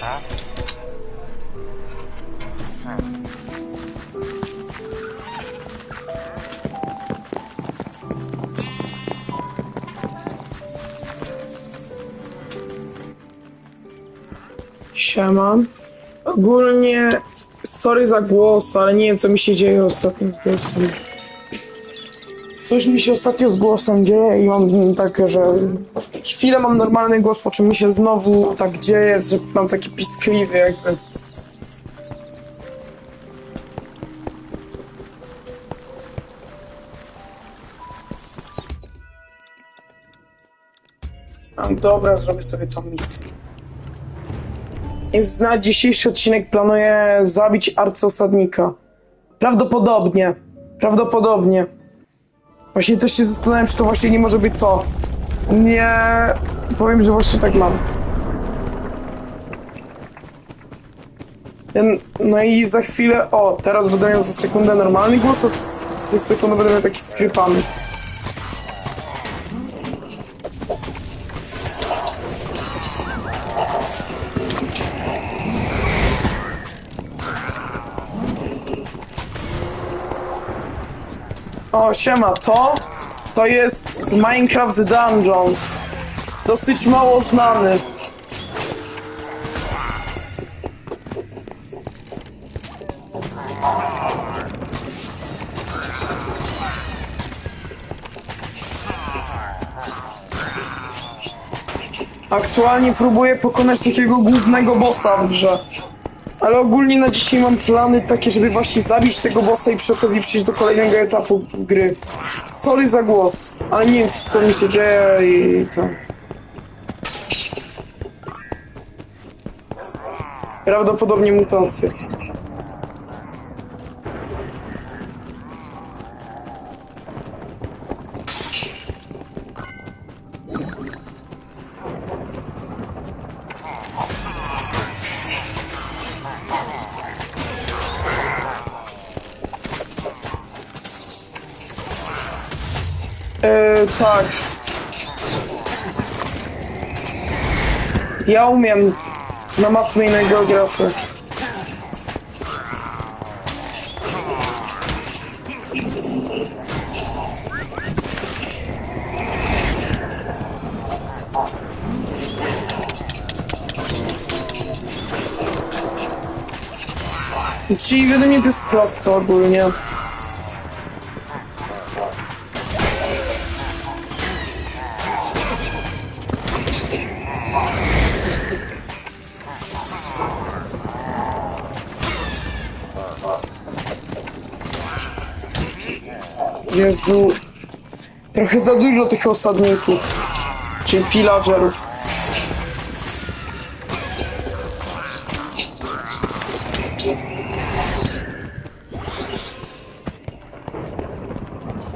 Siema. Ogólnie, sorry za głos, ale nie wiem co mi się dzieje ostatnio z głosem. Coś mi się ostatnio z głosem dzieje i mam takie, że chwilę mam normalny głos, po czym mi się znowu tak dzieje, że mam taki piskliwy jakby. Dobra, zrobię sobie tą misję. Jest na dzisiejszy odcinek planuję zabić arcosadnika. Prawdopodobnie. Prawdopodobnie. Właśnie też się zastanawiam, czy to właśnie nie może być to. Nie. Powiem, że właśnie tak mam. No i za chwilę. O, teraz wydaję za sekundę normalny głos, z- za sekundę będę miał taki skrypany. O, siema, to? To jest Minecraft Dungeons. Dosyć mało znany. Aktualnie próbuję pokonać takiego głównego bossa w grze. Ale ogólnie na dzisiaj mam plany takie, żeby właśnie zabić tego bossa i przy okazji przejść do kolejnego etapu gry. Sorry za głos, ale nie wiem co mi się dzieje i to. Prawdopodobnie mutacje. Tak. Ja umiem na matmę i na geografię. Czyli mnie to jest prosto ogólnie. Jezu. Trochę za dużo tych osadników. Czy pillagerów.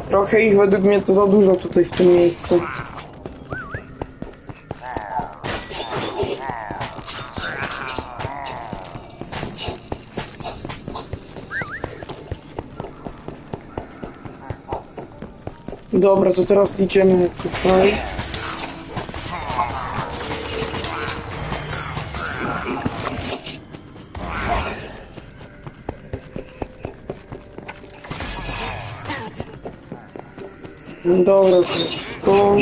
Trochę ich według mnie to za dużo tutaj w tym miejscu. Dobra, to teraz idziemy tutaj. Dobra, to.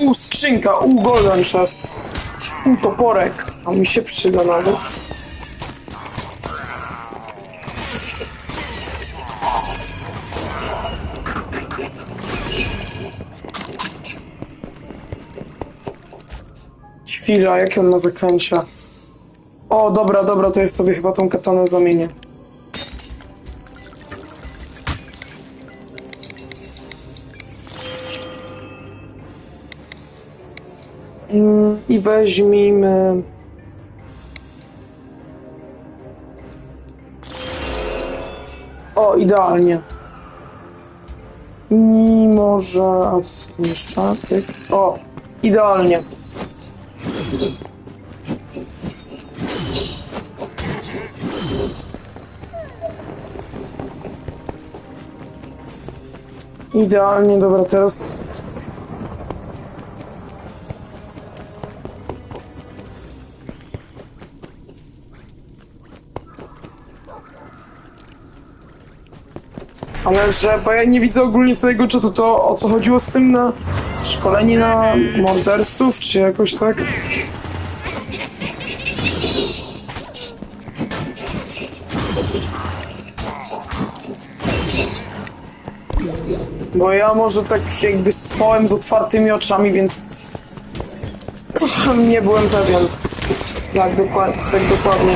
U, skrzynka, u, golden chest. U, toporek. A mi się przyda nawet. Chwila, jakie on ma zaklęcia? O, dobra, dobra, to jest sobie chyba tą katanę zamienię. Mm, I weźmijmy... O, idealnie. I może... A co z tym jeszcze? O, idealnie. Idealnie, dobra, teraz... Ale że, bo ja nie widzę ogólnie całego czatu, to o co chodziło z tym na szkolenie na morderców, czy jakoś tak? Bo ja może tak jakby spałem z otwartymi oczami, więc nie byłem pewien. Jak dokładnie, tak dokładnie.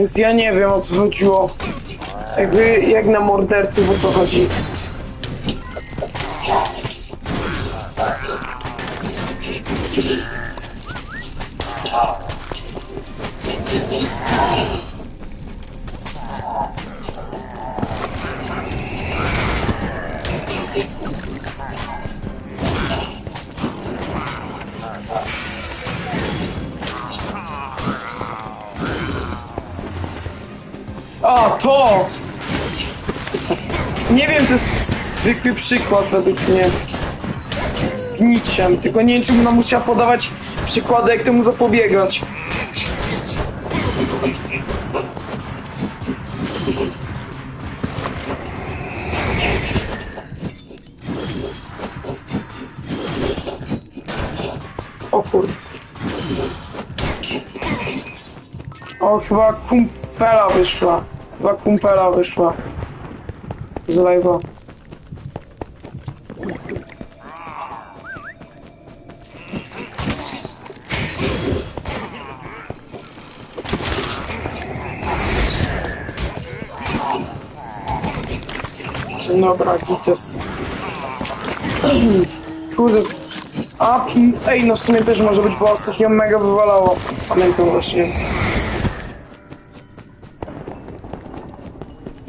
Więc ja nie wiem o co chodziło. Jakby jak na morderców o co chodzi. To! Nie wiem, to jest zwykły przykład według mnie. Z gniciem, tylko nie wiem, czy ona musiała podawać przykłady, jak temu zapobiegać. O kurde. O, chyba kumpela wyszła. Chyba kumpela wyszła. Z live'a. Dobra, gites. Kurde. A, ej, no w sumie też może być, bo ostatnio mega wywalało. Pamiętam właśnie.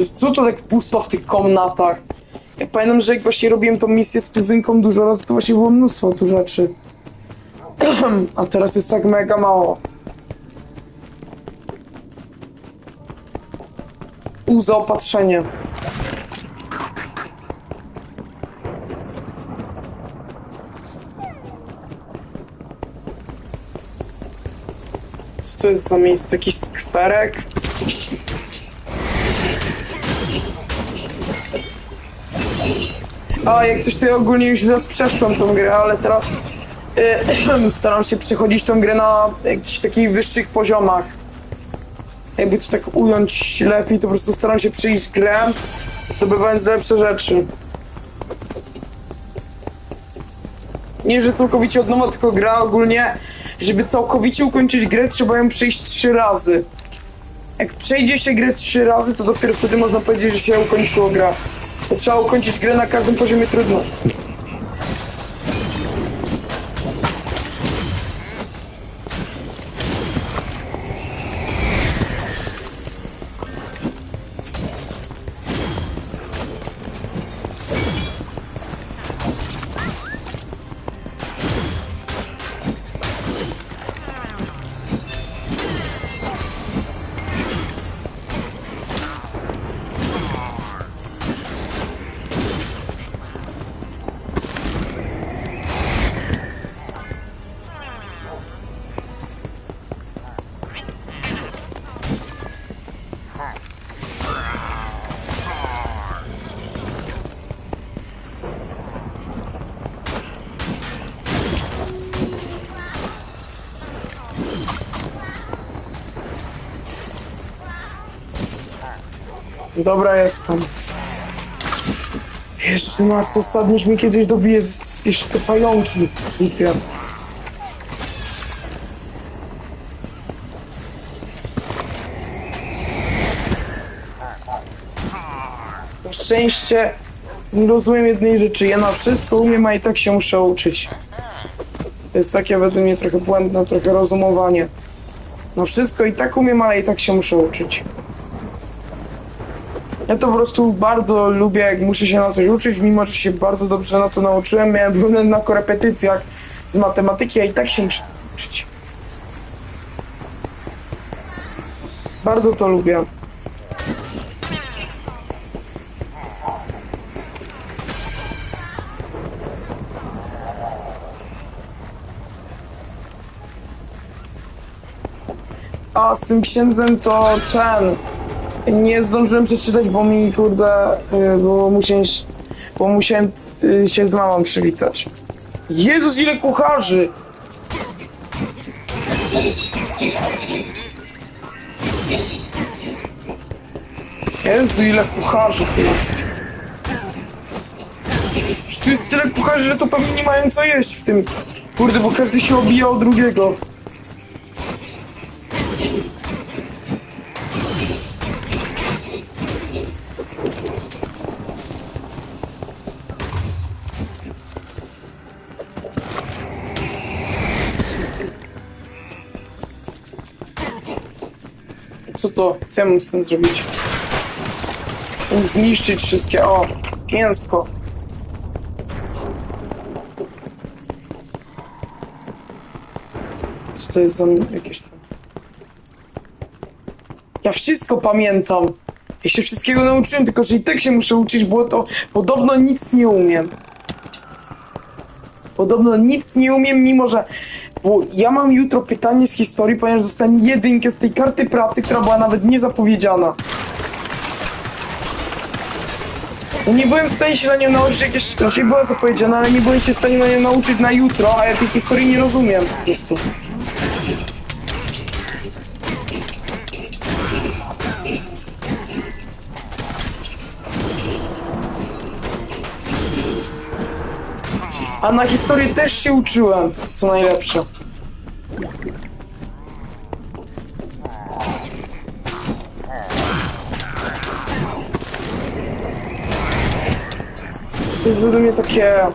Co to tak pusto w tych komnatach? Ja pamiętam, że jak właśnie robiłem tą misję z kuzynką dużo razy, to właśnie było mnóstwo tu rzeczy. A teraz jest tak mega mało. U, zaopatrzenie. Co to jest za miejsce? Jakiś skwerek? A, jak coś to ogólnie już raz przeszłem tą grę, ale teraz y, staram się przechodzić tą grę na jakichś takich wyższych poziomach. Jakby to tak ująć lepiej, to po prostu staram się przejść grę, zdobywając lepsze rzeczy. Nie, że całkowicie od nowa, tylko gra ogólnie, żeby całkowicie ukończyć grę, trzeba ją przejść trzy razy. Jak przejdzie się grę trzy razy, to dopiero wtedy można powiedzieć, że się ukończyło gra. Trzeba ukończyć grę na każdym poziomie trudno. Dobra, jestem. Jeszcze masz to sadnik mi kiedyś dobije z- jeszcze te pająki. Głupie. Na szczęście nie rozumiem jednej rzeczy. Ja na wszystko umiem, a i tak się muszę uczyć. To jest takie według mnie trochę błędne, trochę rozumowanie. Na wszystko i tak umiem, ale i tak się muszę uczyć. Ja to po prostu bardzo lubię, jak muszę się na coś uczyć, mimo że się bardzo dobrze na to nauczyłem. Miałem byłem na korepetycjach z matematyki, a i tak się muszę uczyć. Bardzo to lubię. A z tym księdzem to ten. Nie zdążyłem przeczytać, bo mi kurde, y, bo musiałem, bo musiałem y, się z mamą przywitać. Jezus, ile kucharzy! Jezu, ile kucharzy tu jest. Tu jest tyle kucharzy, że to pewnie nie mają co jeść w tym. Kurde, bo każdy się obija o drugiego. Co ja mam z tym zrobić? Zniszczyć wszystkie. O, mięsko. Co to jest za jakieś tam... Ja wszystko pamiętam. Ja się wszystkiego nauczyłem, tylko że i tak się muszę uczyć, bo to podobno nic nie umiem. Podobno nic nie umiem, mimo że. Bo ja mam jutro pytanie z historii, ponieważ dostałem jedynkę z tej karty pracy, która była nawet niezapowiedziana. No nie byłem w stanie się na nią nauczyć jakieś. Znaczy była zapowiedziana, ale nie byłem się w stanie na nią nauczyć na jutro, a ja tej historii nie rozumiem po prostu. A na historii też się uczyłem, co najlepsze. To jest mnie takie...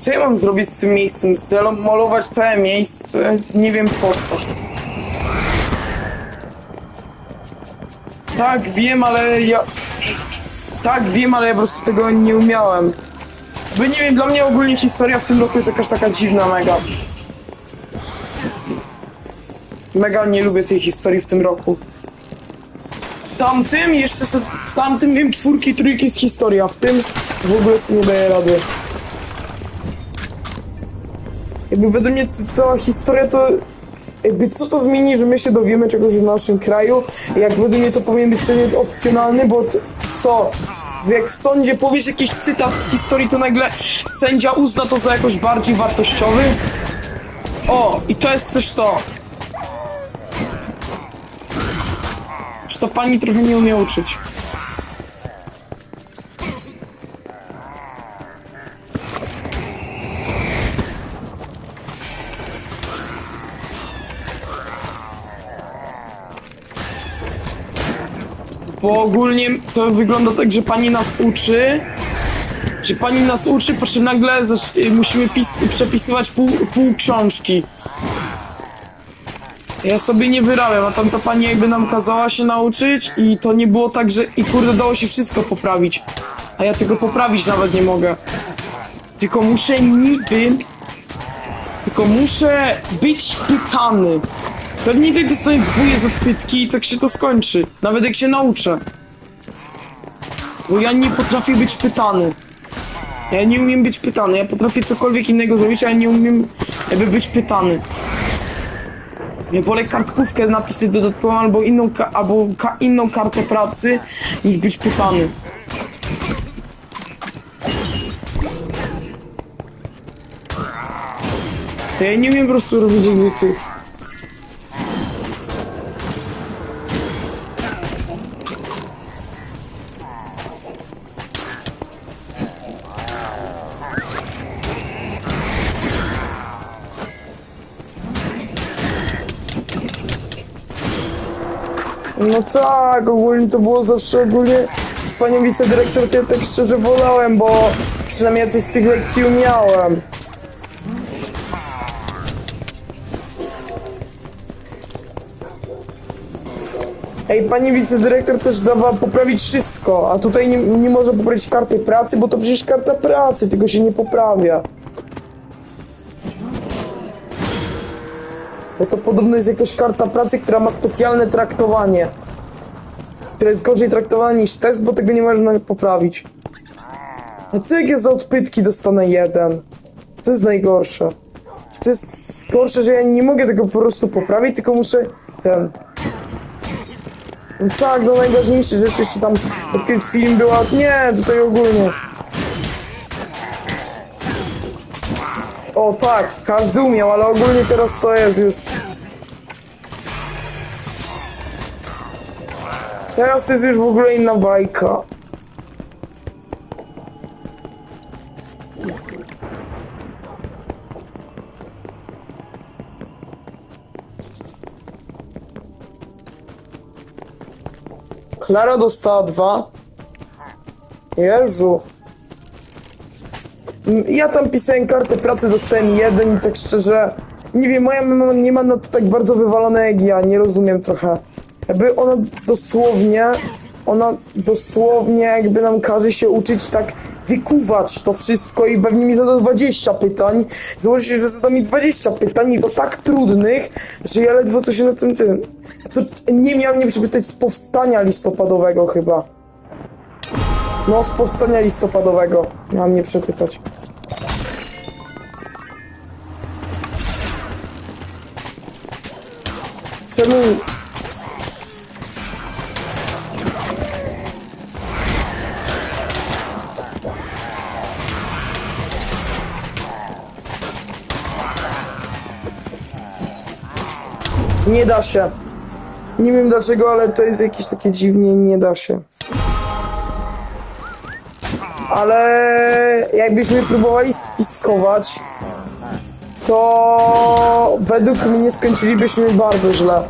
Co ja mam zrobić z tym miejscem? Zdemolować całe miejsce? Nie wiem po co. Tak, wiem, ale ja... Tak, wiem, ale ja po prostu tego nie umiałem. Bo nie wiem, dla mnie ogólnie historia w tym roku jest jakaś taka dziwna, mega. Mega nie lubię tej historii w tym roku. W tamtym jeszcze w tamtym wiem czwórki, trójki jest historia, w tym w ogóle sobie nie daję rady. Jakby według mnie to historia to... Jakby co to zmieni, że my się dowiemy czegoś w naszym kraju? Jak według mnie to powinien być przedmiot opcjonalny, bo co? Jak w sądzie powiesz jakiś cytat z historii, to nagle sędzia uzna to za jakoś bardziej wartościowy? O, i to jest też to. Czy to pani trochę nie umie uczyć? Bo ogólnie to wygląda tak, że pani nas uczy, że pani nas uczy, po czym nagle y, musimy pis- przepisywać pół, pół książki. Ja sobie nie wyrabiam, a tamta pani jakby nam kazała się nauczyć i to nie było tak, że i kurde dało się wszystko poprawić. A ja tego poprawić nawet nie mogę. Tylko muszę niby... Tylko muszę być pytany. Pewnie tak dostanę dwóje za pytki i tak się to skończy. Nawet jak się nauczę. Bo ja nie potrafię być pytany. Ja nie umiem być pytany. Ja potrafię cokolwiek innego zrobić, ale nie umiem jakby być pytany. Ja wolę kartkówkę napisać dodatkową albo inną, albo ka- inną kartę pracy niż być pytany. Ja nie umiem po prostu robić tych. Tak, ogólnie to było zawsze ogólnie z panią wicedyrektor to ja tak szczerze wolałem, bo przynajmniej coś z tych lekcji umiałem. Ej, pani wicedyrektor też dawała poprawić wszystko, a tutaj nie, nie może poprawić karty pracy, bo to przecież karta pracy, tego się nie poprawia. Bo to podobno jest jakaś karta pracy, która ma specjalne traktowanie. Która jest gorzej traktowana niż test, bo tego nie można poprawić. A co jak za odpytki dostanę jeden? To jest najgorsze. To jest gorsze, że ja nie mogę tego po prostu poprawić, tylko muszę ten... No tak, no najważniejsze rzeczy jeszcze tam, jak film była... Nie, tutaj ogólnie. O tak, każdy umiał, ale ogólnie teraz to jest już... Teraz jest już w ogóle inna bajka. Klara dostała dwa. Jezu. Ja tam pisałem kartę pracy, dostałem jeden i tak szczerze, nie wiem, moja mama nie ma na to tak bardzo wywalone jak ja, nie rozumiem trochę. Jakby ona dosłownie, ona dosłownie jakby nam każe się uczyć tak wykuwać to wszystko i pewnie mi zada 20 pytań. Założy się, że zada mi 20 pytań i to tak trudnych, że ja ledwo co się na tym tym... To nie miałem mnie przypytać z powstania listopadowego chyba. No, z powstania listopadowego. Miałem mnie przepytać. Czemu... Nie da się. Nie wiem dlaczego, ale to jest jakieś takie dziwnie, nie da się. Ale jakbyśmy próbowali spiskować, to według mnie skończylibyśmy bardzo źle.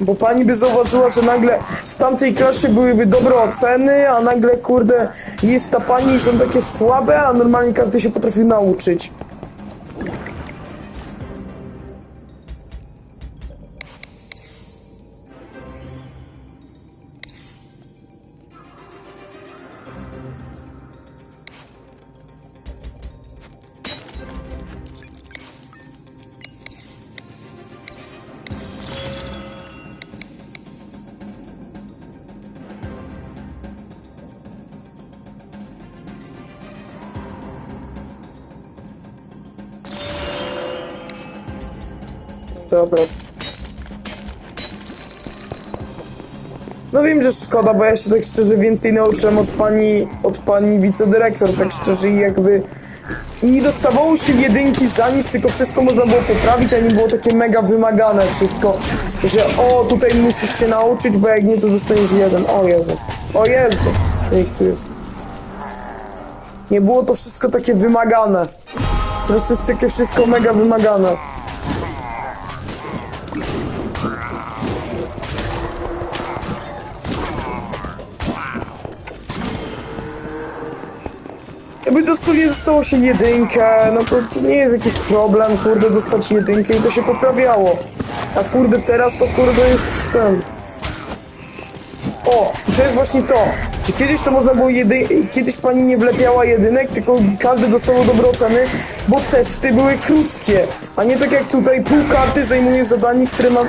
Bo pani by zauważyła, że nagle w tamtej klasie byłyby dobre oceny, a nagle kurde jest ta pani i są takie słabe, a normalnie każdy się potrafił nauczyć. Dobra. No wiem, że szkoda, bo ja się tak szczerze więcej nauczyłem od pani, od pani wicedyrektor, tak szczerze i jakby nie dostawało się jedynki za nic, tylko wszystko można było poprawić, a nie było takie mega wymagane wszystko, że o, tutaj musisz się nauczyć, bo jak nie, to dostaniesz jeden. O Jezu, o Jezu, jak tu jest. Nie było to wszystko takie wymagane. Teraz jest takie wszystko mega wymagane. Dosłownie dostało się jedynkę, no to, to nie jest jakiś problem, kurde, dostać jedynkę i to się poprawiało. A kurde, teraz to kurde jest. O, to jest właśnie to. Czy kiedyś to można było jedy... Kiedyś pani nie wlepiała jedynek, tylko każdy dostawał dobre oceny, bo testy były krótkie. A nie tak jak tutaj pół karty zajmuje zadanie, które ma...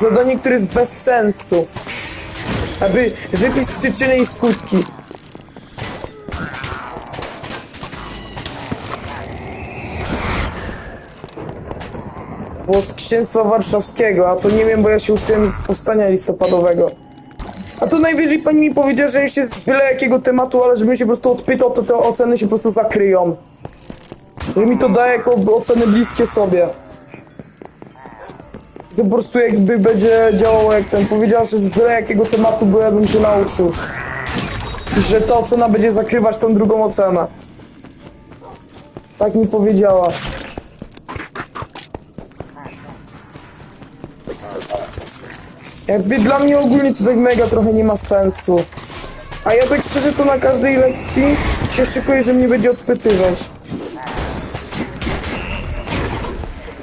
Zadanie, które jest bez sensu. Aby wypisz przyczyny i skutki. Z księstwa warszawskiego, a to nie wiem, bo ja się uczyłem z powstania listopadowego. A to najwyżej pani mi powiedziała, że jest z byle jakiego tematu, ale żebym się po prostu odpytał, to te oceny się po prostu zakryją. Że mi to daje jako oceny bliskie sobie. To po prostu jakby będzie działało jak ten. Powiedziała, że z byle jakiego tematu byłabym się nauczył. Że ta ocena będzie zakrywać tą drugą ocenę. Tak mi powiedziała. Jakby dla mnie ogólnie to tak mega trochę nie ma sensu. A ja tak szczerze to na każdej lekcji się szykuję, że mnie będzie odpytywać.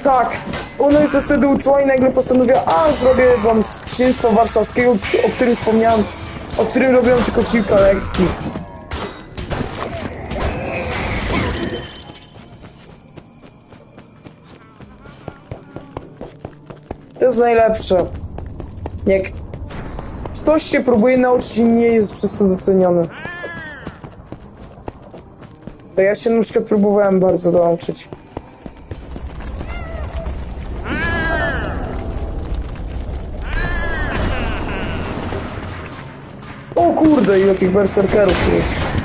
Tak, ona już wtedy uczyła i nagle postanowiła, a zrobię wam z księstwa warszawskiego, o którym wspomniałem, o którym robiłem tylko kilka lekcji. To jest najlepsze. Jak ktoś się próbuje nauczyć i nie jest przez to doceniony. To ja się na przykład próbowałem bardzo nauczyć. O kurde, ile tych berserkerów tu jest.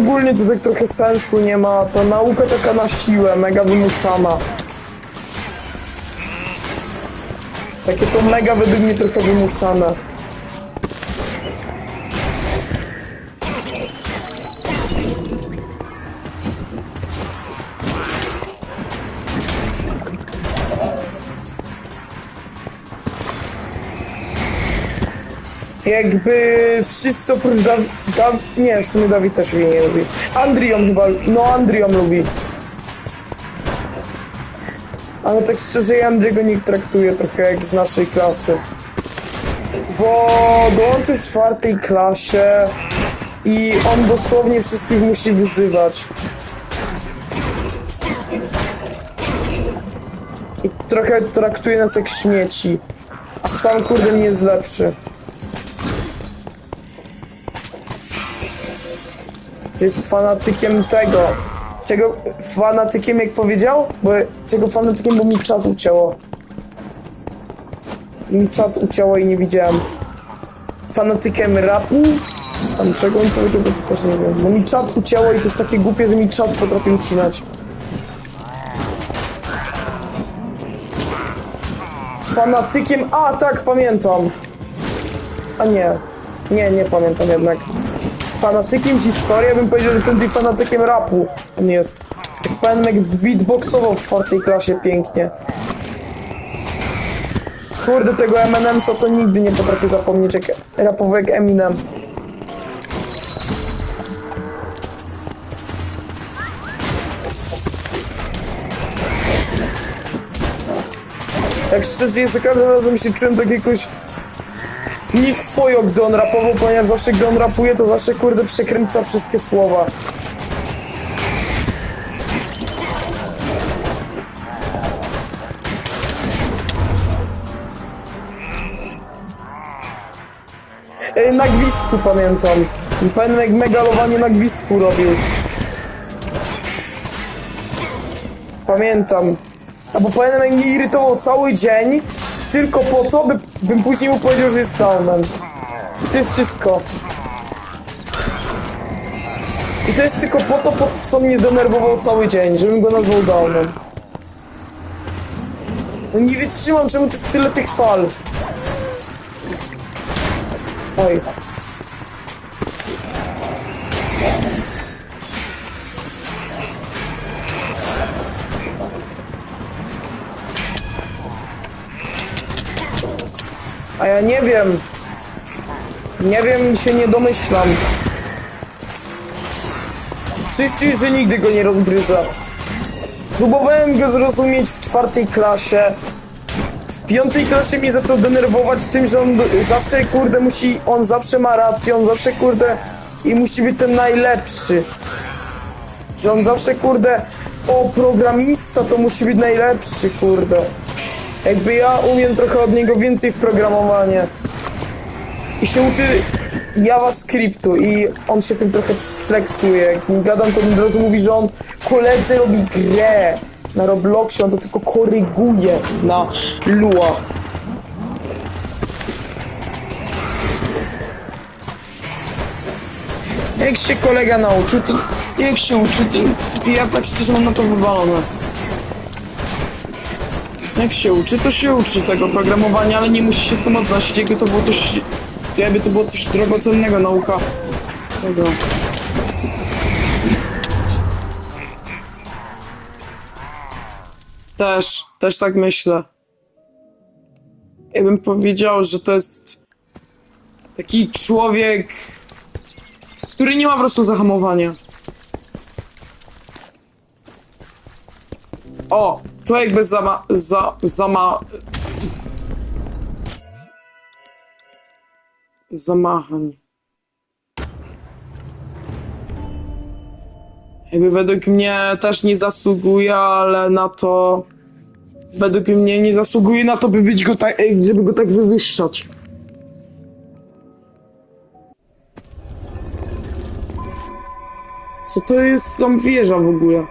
Ogólnie to tak trochę sensu nie ma. To nauka taka na siłę, mega wymuszana. Takie to mega według mnie trochę wymuszane. Jakby wszyscy oprócz Daw... Daw... Nie, w sumie Dawid też jej nie lubi. Andrion chyba... No, Andrion lubi. Ale tak szczerze, ja Andriego nie traktuję trochę jak z naszej klasy. Bo dołączył w czwartej klasie i on dosłownie wszystkich musi wyzywać. I trochę traktuje nas jak śmieci. A sam kurde nie jest lepszy. Jest fanatykiem tego. Czego fanatykiem jak powiedział? Bo czego fanatykiem, bo mi czat ucięło. Mi czat ucięło i nie widziałem. Fanatykiem rapu? Tam czego on powiedział, bo też nie wiem. Bo mi czat ucięło i to jest takie głupie, że mi czat potrafi ucinać. Fanatykiem... A, tak, pamiętam. A nie. Nie, nie pamiętam jednak fanatykiem historii, bym powiedział, że prędzej fanatykiem rapu on jest. Jak jak beatboxował w czwartej klasie pięknie. Kurde, tego Eminemsa to nigdy nie potrafię zapomnieć, jak rapował jak Eminem. Tak szczerze, za każdym razem się czułem tak jakoś niż swojo, gdy on rapował, ponieważ zawsze gdy on rapuje, to zawsze kurde przekręca wszystkie słowa. Ej, na gwizdku pamiętam. Jak megalowanie na gwizdku robił. Pamiętam. Albo pamiętam jak mnie irytował cały dzień, tylko po to, by, bym później mu powiedział, że jest downem. To jest wszystko. I to jest tylko po to, po co mnie denerwował cały dzień, żebym go nazwał downem. No nie wytrzymam, czemu to jest tyle tych fal. Oj. Ja nie wiem. Nie wiem, się nie domyślam. Czuję, że nigdy go nie rozgryzę. Próbowałem go zrozumieć w czwartej klasie. W piątej klasie mnie zaczął denerwować tym, że on zawsze, kurde, musi, on zawsze ma rację, on zawsze, kurde, i musi być ten najlepszy. Że on zawsze, kurde, o, programista to musi być najlepszy, kurde. Jakby ja umiem trochę od niego więcej w programowanie. I się uczy JavaScriptu i on się tym trochę flexuje. Jak z nim gadam, to on od razu mówi, że on koledze robi grę na Robloxie, on to tylko koryguje na Lua. Jak się kolega nauczył, to jak się uczy, to, to, to ja tak szczerze mam na to wywalone. Jak się uczy, to się uczy tego programowania, ale nie musi się z tym odnosić, jakby to było coś, jakby to było coś drogocennego, nauka tego. Też, też tak myślę. Ja bym powiedział, że to jest taki człowiek, który nie ma po prostu zahamowania. O, człowiek bez zama... za... zama... zamachań. Jakby według mnie też nie zasługuje, ale na to... Według mnie nie zasługuje na to, by być go tak... żeby go tak wywyższać. Co to jest sam wieża w ogóle?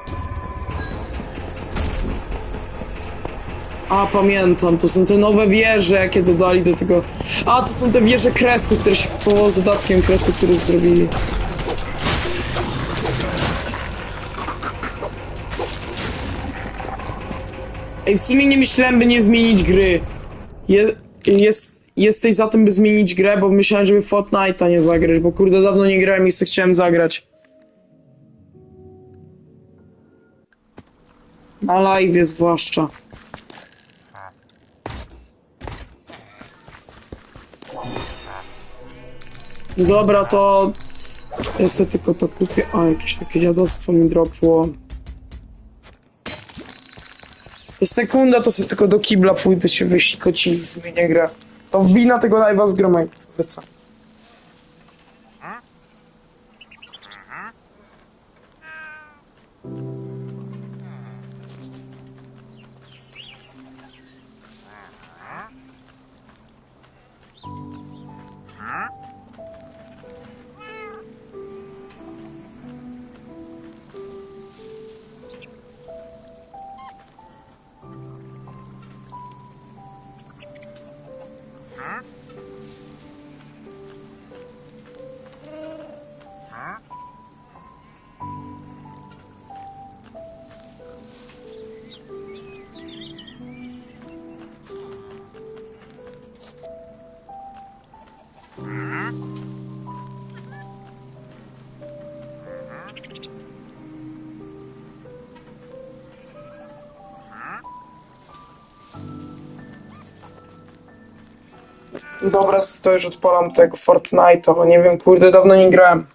A, pamiętam, to są te nowe wieże, jakie dodali do tego. A, to są te wieże kresu, które się kupowało z dodatkiem kresu, który zrobili. Ej, w sumie nie myślałem, by nie zmienić gry. Je, jest, jesteś za tym, by zmienić grę, bo myślałem, żeby Fortnite'a nie zagrać, bo kurde, dawno nie grałem i chciałem zagrać. Na live zwłaszcza. Dobra, to... Ja sobie tylko to kupię. A, jakieś takie dziadostwo mi dropło. To sekunda, to sobie tylko do kibla pójdę się wysikać i zmienię grę. To wbij na tego live'a z gromaj. Wyca. Dobra, to już odpalam tego Fortnite'a, bo nie wiem, kurde, dawno nie grałem.